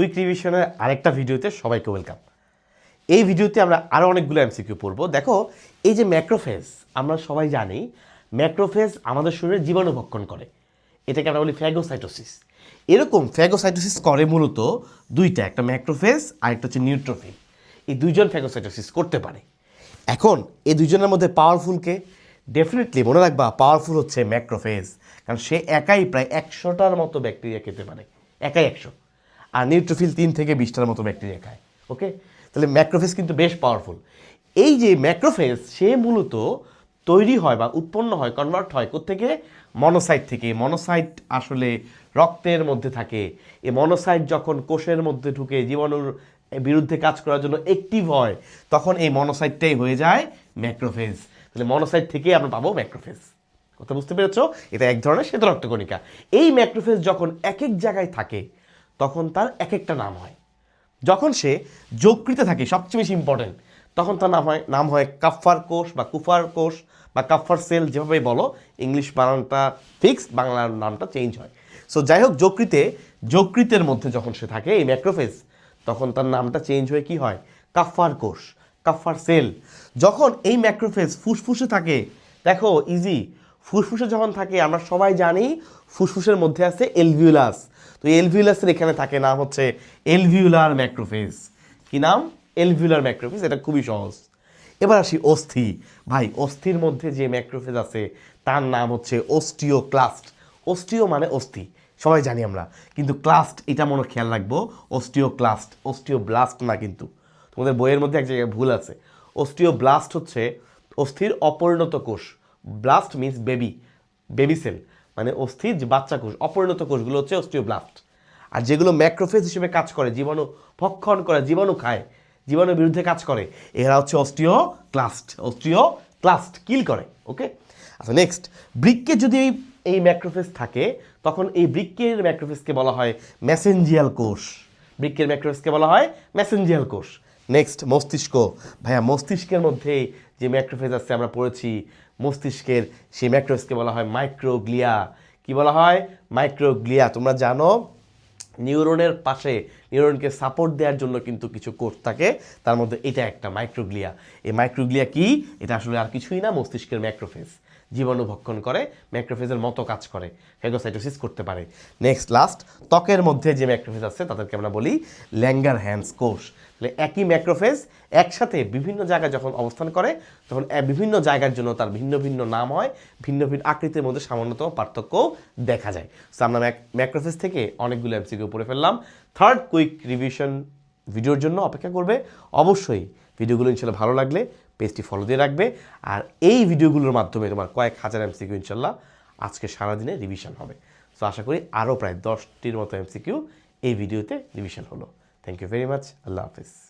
Quick রিভিশনের আরেকটা ভিডিওতে সবাইকে ওয়েলকাম। এই ভিডিওতে আমরা আরও অনেকগুলো এমসিকিউ পড়ব। দেখো, এই যে ম্যাক্রোফেজ, আমরা সবাই জানি, ম্যাক্রোফেজ আমাদের শরীরে জীবাণু ভক্ষণ করে। এটাকে আমরা বলি ফ্যাগোসাইটোসিস। এরকম ফ্যাগোসাইটোসিস করে মূলত দুইটা, একটা ম্যাক্রোফেজ আর একটা হচ্ছে নিউট্রোফিল। এই দুইজন ফ্যাগোসাইটোসিস করতে পারে। এখন এই দুইজনের মধ্যে পাওয়ারফুলকে ডেফিনেটলি মনে রাখবা পাওয়ারফুল হচ্ছে ম্যাক্রোফেজ। কারণ সে একাই প্রায় একশোটার মতো ব্যাকটেরিয়া খেতে পারে। একাই একশো। আর নিউট্রোফিল তিন থেকে বিশটার মতো ব্যাকটেরিয়া খায় ওকে তাহলে ম্যাক্রোফেজ কিন্তু বেশ পাওয়ারফুল এই যে ম্যাক্রোফেজ সে মূলত তৈরি হয় বা উৎপন্ন হয় কনভার্ট হয় কোত্থেকে? মনোসাইট থেকে। মনোসাইট আসলে রক্তের মধ্যে থাকে। এই মনোসাইট যখন কোষের মধ্যে ঢুকে জীবাণুর বিরুদ্ধে কাজ করার জন্য অ্যাক্টিভ হয়, তখন এই মনোসাইটটাই হয়ে যায় ম্যাক্রোফেজ তাহলে মনোসাইট থেকেই আমরা পাবো ম্যাক্রোফেজ কথা বুঝতে পেরেছ? এটা এক ধরনের শ্বেত রক্তকণিকা এই ম্যাক্রোফেজ যখন এক এক জায়গায় থাকে তখন তার এক একটা নাম হয়। যখন সে যকৃতে থাকে, সবচেয়ে বেশি ইম্পর্টেন্ট তখন তার নাম হয় নাম হয় কাফার কোষ বা কুফার কোষ বা কাফার সেল যেভাবে বলো, ইংলিশ বানানটা ফিক্স বাংলার নামটা চেঞ্জ হয়। সো যাই হোক, যকৃতে যকৃতের মধ্যে যখন সে থাকে, এই ম্যাক্রোফেজ তখন তার নামটা চেঞ্জ হয়ে কি হয়? কাফার কোষ কাফার সেল। যখন এই ম্যাক্রোফেজ ফুসফুসে থাকে, দেখো ইজি ফুসফুসে যখন থাকে, আমরা সবাই জানি, ফুসফুসের মধ্যে আছে এলভিউলাস তো এলভিউলাসের এখানে থাকে নাম হচ্ছে এলভিউলার ম্যাক্রোফেজ কি নাম? এলভিউলার ম্যাক্রোফেজ এটা খুবই সহজ। এবার আসি অস্থি। ভাই, অস্থির মধ্যে যে ম্যাক্রোফেজ আছে, তার নাম হচ্ছে অস্টিওক্লাস্ট অস্টিও মানে অস্থি, সবাই জানি আমরা। কিন্তু ক্লাস্ট এটা মনে খেয়াল রাখব অস্টিওক্লাস্ট অস্টিওব্লাস্ট না কিন্তু। তোমাদের বইয়ের মধ্যে এক জায়গায় ভুল আছে। অস্টিওব্লাস্ট হচ্ছে অস্থির অপরিণত কোষ। Blast means baby baby cell মানে অস্থির যে বাচ্চা কোষ, অপরিণত কোষগুলো হচ্ছে অস্টিওব্লাস্ট আর যেগুলো ম্যাক্রোফেজ হিসেবে কাজ করে, জীবাণু ভক্ষণ করে, জীবাণু খায়, জীবাণুর বিরুদ্ধে কাজ করে, এরা হচ্ছে অস্টিও ক্লাস্ট অস্টিও ক্লাস্ট কিল করে ওকে আচ্ছা নেক্সট বৃক্কে যদি এই এই ম্যাক্রোফেজ থাকে, তখন এই বৃক্কের ম্যাক্রোফেজকে বলা হয় ম্যাসেঞ্জিয়াল কোষ। বৃক্কের ম্যাক্রোফেজকে বলা হয় ম্যাসেঞ্জিয়াল কোষ। নেক্সট মস্তিষ্ক। ভাইয়া, মস্তিষ্কের মধ্যে যে ম্যাক্রোফেজ আছে আমরা পড়েছি, মস্তিষ্কের সেই ম্যাক্রোফেজকে বলা হয় মাইক্রোগ্লিয়া কি বলা হয়? মাইক্রোগ্লিয়া তোমরা জানো নিউরনের পাশে নিউরনকে সাপোর্ট দেওয়ার জন্য কিন্তু কিছু কোষ থাকে। তার মধ্যে এটা একটা মাইক্রোগ্লিয়া এই মাইক্রোগ্লিয়া কি? এটা আসলে আর কিছুই না, মস্তিষ্কের ম্যাক্রোফেজ জীবাণু ভক্ষণ করে ম্যাক্রোফেজের মতো কাজ করে ফেগোসাইটোসিস করতে পারে। নেক্সট লাস্ট ত্বকের মধ্যে যে ম্যাক্রোফেজ আছে, তাদেরকে আমরা বলি ল্যাঙ্গার হ্যান্ডস কোষ। তাহলে একই ম্যাক্রোফেজ একসাথে বিভিন্ন জায়গায় যখন অবস্থান করে, তখন বিভিন্ন জায়গার জন্য তার ভিন্ন ভিন্ন নাম হয়, ভিন্ন ভিন্ন আকৃতির মধ্যে সামান্যতম পার্থক্য দেখা যায়। সো আমরা ম্যাক- ম্যাক্রোফেজ থেকে অনেকগুলো এমসিকিউ পড়ে ফেললাম। থার্ড কুইক রিভিশন ভিডিওর জন্য অপেক্ষা করবে। অবশ্যই ভিডিওগুলো ইনশাল্লাহ ভালো লাগলে পেজটি ফলো দিয়ে রাখবে। আর এই ভিডিওগুলোর মাধ্যমে তোমার কয়েক হাজার এমসিকিউ ইনশাল্লাহ আজকে সারাদিনে রিভিশন হবে। সো আশা করি আরও প্রায় দশটির মতো এমসিকিউ এই ভিডিওতে রিভিশন হলো। থ্যাংক ইউ ভেরি মাচ আল্লাহ হাফিজ।